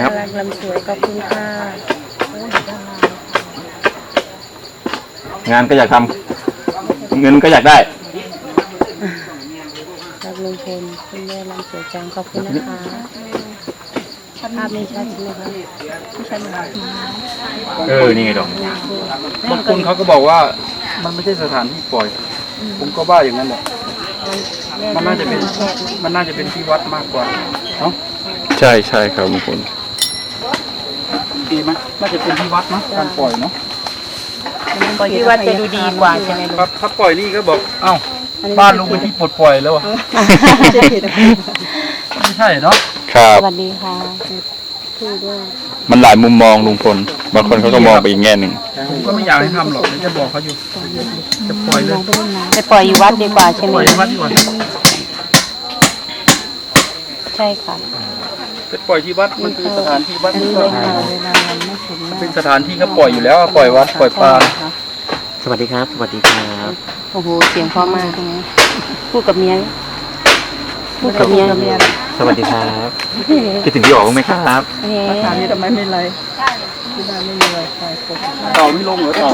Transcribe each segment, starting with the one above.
นะครับน่ารักลำสวยขอบคุณค่ะงานก็อยากทำเงินก็อยากได้ รักลุงพลคุณแม่ลำสวยจังขอบคุณนะคะภาพไม่ชัดใช่ไหมคะไม่ชัดเลยเออ นี่ไงดอกบางคนเขาก็บอกว่ามันไม่ใช่สถานที่ปล่อย ผมก็ว่าอย่างนั้นแหละมันน่าจะเป็นมันน่าจะเป็นที่วัดมากกว่าเนาะใช่ใช่ครับลุงพล ดีไหมน่าจะเป็นที่วัดเนาะการปล่อยเนาะปล่อยที่วัดจะดูดีกว่าใช่ไหมครับถ้าปล่อยนี่ก็บอกเอ้าบ้านลุงเป็นที่ปลดปล่อยแล้วอะไม่ใช่เนาะครับ สวัสดีค่ะพูดด้วยมันหลายมุมมองลุงพลบางคนเขาก็มองไปอีกแง่หนึ่งผมก็ไม่อยากให้ทำหรอกเดี๋ยวจะบอกเขาอยู่ จะปล่อยเลยไปปล่อยอยู่วัดดีกว่าใช่ไหปมล่อยที่วัดดีกว่าใช่ค่ะ ไปปล่อยที่วัดมันคือสถานที่วัดอันนี่นี้ก็เลยค่ะเวลามันไม่ถึงมากเป็นสถานที่ก็ปล่อยอยู่แล้วอะปล่อยวัดปล่อยปลาสวัสดีครับ สวัสดีครับโอ้โหเสียงเพราะมากนะพูดกับเมียพูดกับเมียสวัสดีครับคิดถึงพี่อ๋อบ้างไหมครับเฮ้ยเต่าไม่ลงเหรอเต่า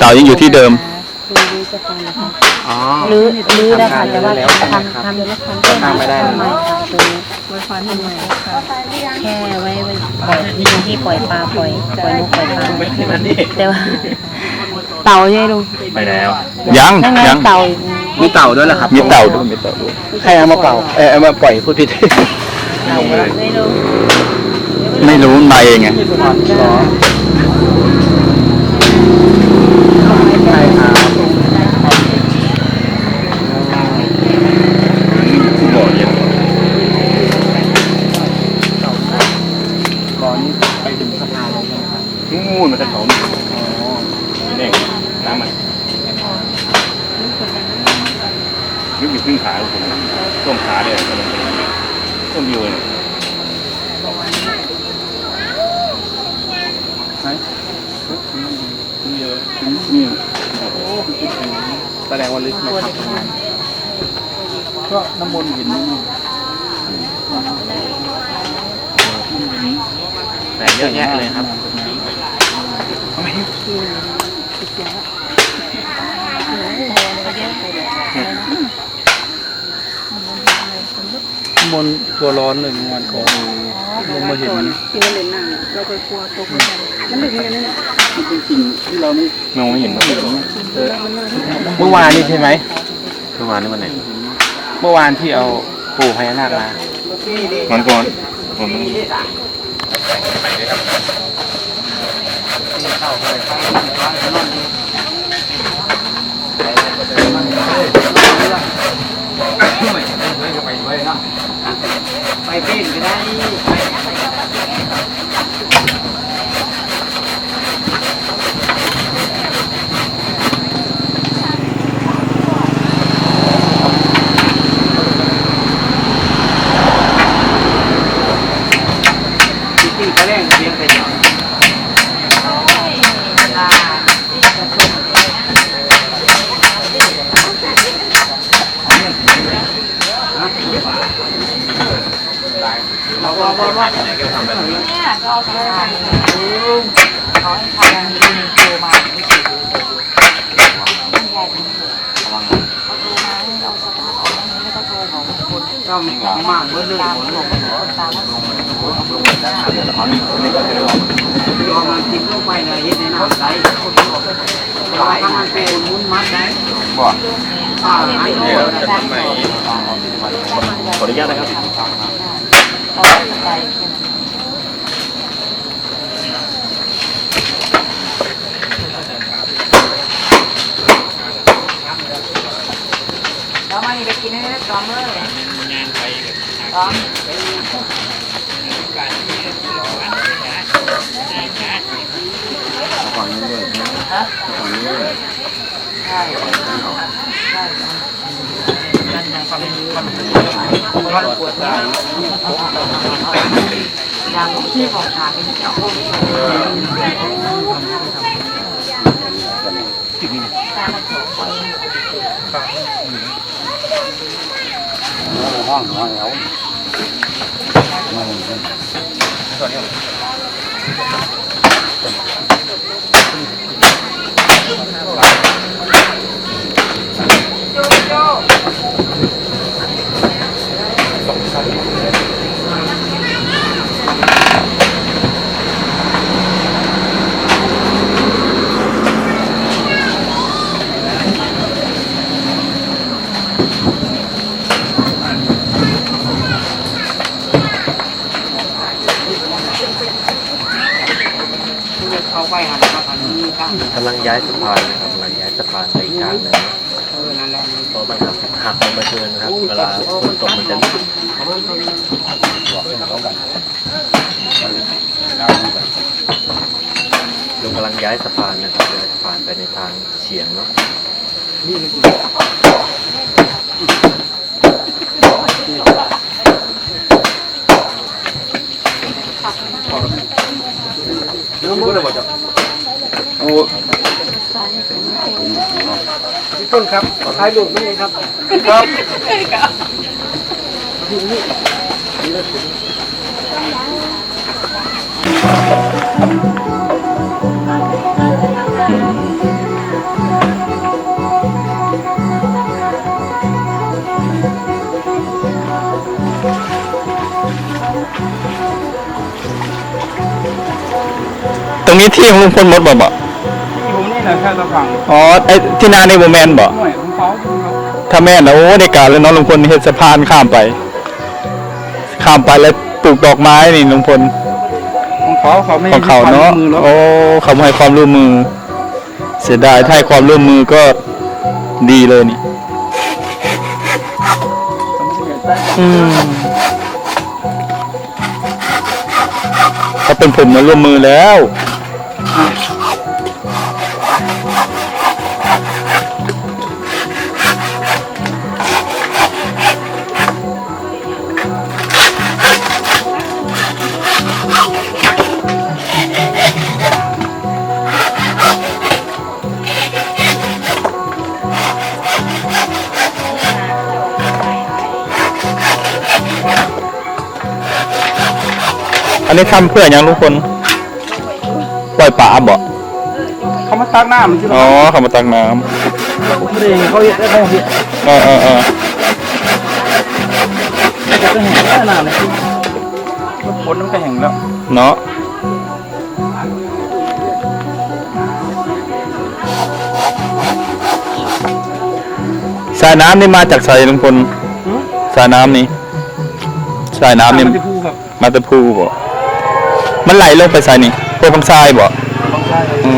เต่ายังอยู่ที่เดิม ดูดูจะฟังนะคะ อ๋อ รื้อรื้อแล้วค่ะแต่ว่าแล้วทำทำแล้วทำทำไม่ได้ทำไมค่ะตรงนี้ไว้ฟันทำไมแค่ไว้ไว้ปล่อยมีที่ปล่อยปลาปล่อยปล่อยนกปล่อยปลาแต่ว่าเต่าใช่ไหมลุงไปแล้วยังนั่นไงยังเต่ามีเต่าด้วยเหรอครับมีเต่าด้วยมีเต่าด้วยใครเอามาเป่าเออเอามาปล่อยพูดผิดไม่รู้ไม่รู้มันมาเองไง ใช่ครับ บ่อเย็น ก่อนนี้ไปถึงสะพานเลยใช่ไหมครับ นู่นมันจะเขาเนี่ยน้ำมัน นึกอยู่ครึ่งขาผมต้มขาเลยต้มอยู่เลยนี่แสดงว่าลึกนะครับก็น้ำมนต์หินนี่แต่เยอะแยะเลยครับ น้ำมนตัวร้อนเลยงานของลงมาเห็นนที่มันเล่นน้ำเราเคยกลัวตกมันมันดึงกันนั่นแหละมันเป็นสิ่งที่เราไม่มองไม่เห็นเมื่อวานนี้ใช่ไหมเมื่อวานนี้วันไหนเมื่อวานที่เอาปู่พญานาคมามันก่อนผมไป ペンぐらい。 เป็นก็ได้บ่อเนี่ยจะทำไหนขออนุญาตนะครับ แล้วมานี่ไปกินให้ได้ตอมเลยตอมฮะใช่ใช่นั่นยังความความค วามปวดร้ายังที่บองขาเป็นเจ้าห้องห้องแล้วเขา ไปหันมาทางนี้ครับกำลังย้ายสะพานนะครับกำลังย้ายสะพานไปอีกทางหนึ่งเออนั่นแหละเพราะมันหักลงมาเชิญนะครับเวลาฝนตกมันจะลื่นลุงกำลังย้ายสะพานนะครับย้ายสะพานไปในทางเฉียงเนาะ โอ้พี่ต้นครับถ่ายรูปนี่ครับ ครับ ตรงนี้ที่ของลุงพลหมดบ่บ่ที่ผมนี่แหละแค่ตะฝั่งอ๋อไอ้ที่นาในโมแมนบ่หน่วยของเขาครับถ้าแม่นนะโอ้ได้การเลยเนาะลุงพลเฮ็ดสะพานข้ามไป ข้ามไปแล้วปลูกดอกไม้นี่ลุงพลของเขาเขาไม่ของเขาเนาะมือแล้วโอ้เขาไม่ให้ความร่วมมือ เสียดายถ้าให้ความร่วมมือก็ดีเลยนี่อืม เป็นผมมาร่วมมือแล้ว อันนี้ทำเพื่ออย่างลุงพลปล่อยปลาบ่เขามาตักน้ำมันที่อ๋อเขามาตักน้ไม่ได้เขาเห็นได้เขาเห็นำเออเออเออจะแห้งแล้วน้ำเลยมันฝนมันก็แห้งแล้ว เนาะสายน้ำนี่มาจากสายลุงพลสายน้ำนี่สายน้ำนี่มันจะพูครับมาแตะพูบ่ มันไหลลงไปสายนี่พวกคำทรายบ่ต้องใช่อืม